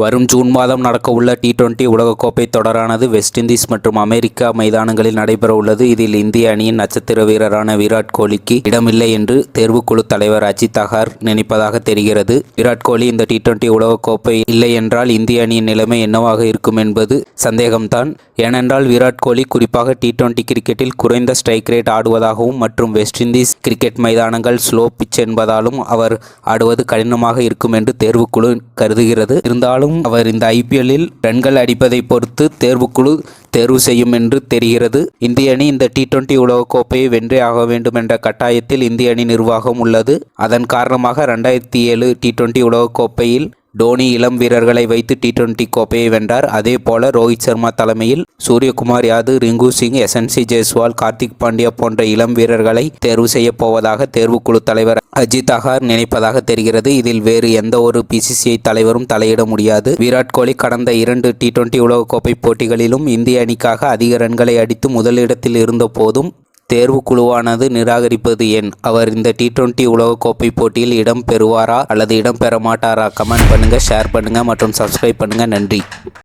வரும் ஜூன் மாதம் நடக்கவுள்ள டி டுவெண்டி உலகக்கோப்பை தொடரானது வெஸ்ட் இண்டீஸ் மற்றும் அமெரிக்கா மைதானங்களில் நடைபெற உள்ளது. இதில் இந்திய அணியின் நட்சத்திர வீரரான விராட் கோலிக்கு இடமில்லை என்று தேர்வுக்குழு தலைவர் அஜித் அகார் நினைப்பதாக தெரிகிறது. விராட் கோலி இந்த டி டுவெண்டி உலகக்கோப்பை இல்லை என்றால் இந்திய அணியின் நிலைமை என்னவாக இருக்கும் என்பது சந்தேகம்தான். ஏனென்றால் விராட் கோலி குறிப்பாக டி டுவெண்டி கிரிக்கெட்டில் குறைந்த ஸ்ட்ரைக் ரேட் ஆடுவதாகவும் மற்றும் வெஸ்ட் இண்டீஸ் கிரிக்கெட் மைதானங்கள் ஸ்லோ பிச் என்பதாலும் அவர் ஆடுவது கடினமாக இருக்கும் என்று தேர்வுக்குழு கருதுகிறது. இருந்தாலும் அவர் இந்த ஐபிஎல்லில் ரன்கள் அடிப்பதை பொறுத்து தேர்வுக்குழு தேர்வு செய்யும் என்று தெரிகிறது. இந்திய அணி இந்த டி டுவெண்டி உலகக்கோப்பையை வென்றே ஆக வேண்டும் என்ற கட்டாயத்தில் இந்திய அணி நிர்வாகம் உள்ளது. அதன் காரணமாக ரெண்டாயிரத்தி ஏழு டி டுவெண்டி உலகக்கோப்பையில் டோனி இளம் வீரர்களை வைத்து டி டுவெண்டி கோப்பையை வென்றார். அதே போல ரோஹித் சர்மா தலைமையில் சூரியகுமார் யாது ரிங்கு சிங் எஸ்என்சி ஜெய்ஸ்வால் கார்த்திக் பாண்டியா போன்ற இளம் வீரர்களை தேர்வு செய்ய போவதாக தேர்வுக்குழு தலைவர் அஜித் அகார் நினைப்பதாக தெரிகிறது. இதில் வேறு எந்த ஒரு பிசிசிஐ தலைவரும் தலையிட முடியாது. விராட் கோலி கடந்த இரண்டு டி டுவெண்டி உலகக்கோப்பை போட்டிகளிலும் இந்திய அணிக்காக அதிக ரன்களை அடித்து முதலிடத்தில் இருந்த போதும் தேர்வு குழுவானது நிராகரிப்பது ஏன்? அவர் இந்த டி டுவெண்டி உலகக்கோப்பை போட்டியில் இடம் பெறுவாரா அல்லது இடம் பெற மாட்டாரா கமெண்ட் பண்ணுங்கள் ஷேர் பண்ணுங்கள் மற்றும் சப்ஸ்கிரைப் பண்ணுங்கள் நன்றி.